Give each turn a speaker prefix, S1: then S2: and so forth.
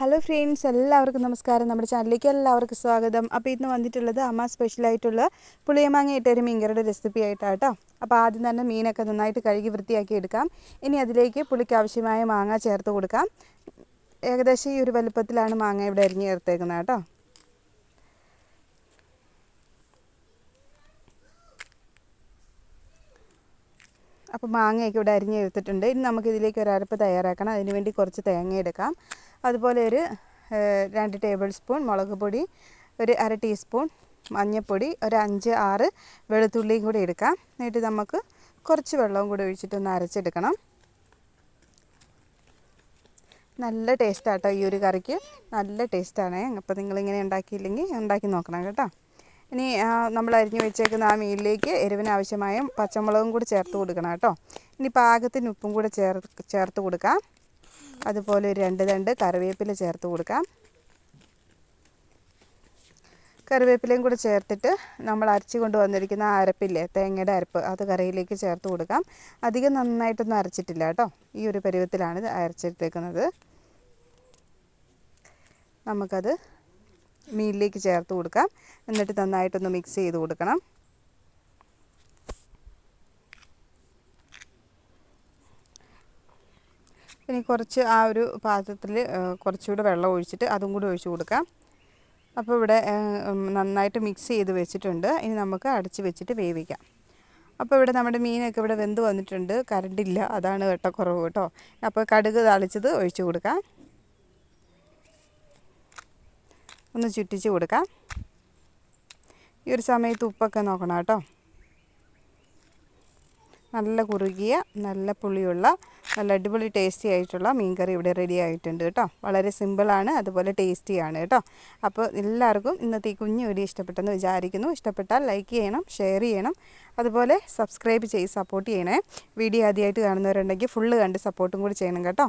S1: Hello friends എല്ലാവർക്കും നമസ്കാരം. നമ്മുടെ ചാനലിലേക്ക് എല്ലാവർക്കും സ്വാഗതം. അപ്പോൾ ഇന്ന് വന്നിട്ടുള്ളത് അമ്മ സ്പെഷ്യലായിട്ടുള്ള പുളിയമാങ്ങ ഇട്ടൊരു മീൻകറിയുടെ റെസിപ്പി ആയിട്ടാണ് കേട്ടോ അപ്പോൾ ആദ്യം തന്നെ മീനൊക്കെ നന്നായിട്ട് കഴുകി വൃത്തിയാക്കി എടുക്കാം. ഇനി അതിലേക്ക് പുളിക്ക് ആവശ്യമായ മാങ്ങ ചേർത്ത് കൊടുക്കാം. ഏകദേശം ഈ ഒരു വലുപ്പത്തിലാണ് മാങ്ങ ഇവിടെ അരിഞ്ഞ് ചേർത്തേക്കുന്നത് കേട്ടോ. അപ്പോൾ മാങ്ങയൊക്കെ ഇവിടെ അരിഞ്ഞ് എടുത്തിട്ടുണ്ട്. ഇനി നമുക്കിതിലേക്ക് ഒരു അരപ്പ് തയ്യാറാക്കണം. അതിനുവേണ്ടി കുറച്ച് തേങ്ങ എടുക്കാം. അതുപോലെ ഒരു രണ്ട് ടേബിൾ സ്പൂൺ മുളക് പൊടി ഒരു അര ടീസ്പൂൺ മഞ്ഞൾപ്പൊടി ഒരു അഞ്ച് ആറ് വെളുത്തുള്ളിയും കൂടി എടുക്കാം. എന്നിട്ട് നമുക്ക് കുറച്ച് വെള്ളവും കൂടി ഒഴിച്ചിട്ടൊന്ന് അരച്ചെടുക്കണം. നല്ല ടേസ്റ്റാട്ടോ ഈ ഒരു കറിക്ക്. നല്ല ടേസ്റ്റാണ്. അപ്പോൾ നിങ്ങളിങ്ങനെ ഉണ്ടാക്കിയില്ലെങ്കിൽ ഉണ്ടാക്കി നോക്കണം കേട്ടോ. ഇനി നമ്മൾ അരിഞ്ഞു വെച്ചേക്കുന്ന ആ മീനിലേക്ക് എരിവിന് ആവശ്യമായ പച്ചമുളകും കൂടി ചേർത്ത് കൊടുക്കണം കേട്ടോ. ഇനി പാകത്തിന് ഉപ്പും കൂടി ചേർ ചേർത്ത് കൊടുക്കാം. അതുപോലെ ഒരു രണ്ട് തണ്ട് കറിവേപ്പില ചേർത്ത് കൊടുക്കാം. കറിവേപ്പിലയും കൂടെ ചേർത്തിട്ട് നമ്മൾ അരച്ച് കൊണ്ട് വന്നിരിക്കുന്ന ആ അരപ്പില്ലേ തേങ്ങയുടെ അരപ്പ് അത് കറിയിലേക്ക് ചേർത്ത് കൊടുക്കാം. അധികം നന്നായിട്ടൊന്നും അരച്ചിട്ടില്ല കേട്ടോ. ഈ ഒരു പരുവത്തിലാണ് ഇത് അരച്ചെടുത്തേക്കുന്നത്. നമുക്കത് മീനിലേക്ക് ചേർത്ത് കൊടുക്കാം. എന്നിട്ട് നന്നായിട്ടൊന്ന് മിക്സ് ചെയ്ത് കൊടുക്കണം. ഇനി കുറച്ച് ആ ഒരു പാത്രത്തിൽ കുറച്ചുകൂടെ വെള്ളം ഒഴിച്ചിട്ട് അതും കൂടി ഒഴിച്ച് കൊടുക്കാം. അപ്പോൾ ഇവിടെ നന്നായിട്ട് മിക്സ് ചെയ്ത് വെച്ചിട്ടുണ്ട്. ഇനി നമുക്ക് അടച്ച് വെച്ചിട്ട് വേവിക്കാം. അപ്പോൾ ഇവിടെ നമ്മുടെ മീനൊക്കെ ഇവിടെ വെന്ത് വന്നിട്ടുണ്ട്. കരണ്ടില്ല. അതാണ് വെട്ടക്കുറവ് കേട്ടോ. അപ്പോൾ കടുക് തളിച്ചത് ഒഴിച്ചു കൊടുക്കാം. ഒന്ന് ചുറ്റിച്ച് കൊടുക്കാം. ഈ ഒരു സമയത്ത് ഉപ്പൊക്കെ നോക്കണം കേട്ടോ. നല്ല കുറുകിയ നല്ല പുളിയുള്ള നല്ല അടിപൊളി ടേസ്റ്റി ആയിട്ടുള്ള മീൻകറി ഇവിടെ റെഡി ആയിട്ടുണ്ട് കേട്ടോ. വളരെ സിമ്പിളാണ് അതുപോലെ ടേസ്റ്റിയാണ് കേട്ടോ. അപ്പോൾ എല്ലാവർക്കും ഇന്നത്തെ ഈ കുഞ്ഞു വീഡിയോ ഇഷ്ടപ്പെട്ടെന്ന് വിചാരിക്കുന്നു. ഇഷ്ടപ്പെട്ടാൽ ലൈക്ക് ചെയ്യണം ഷെയർ ചെയ്യണം അതുപോലെ സബ്സ്ക്രൈബ് ചെയ്ത് സപ്പോർട്ട് ചെയ്യണേ. വീഡിയോ ആദ്യമായിട്ട് കാണുന്നവരുണ്ടെങ്കിൽ ഫുള്ള് കണ്ട് സപ്പോർട്ടും കൂടി ചെയ്യണം കേട്ടോ.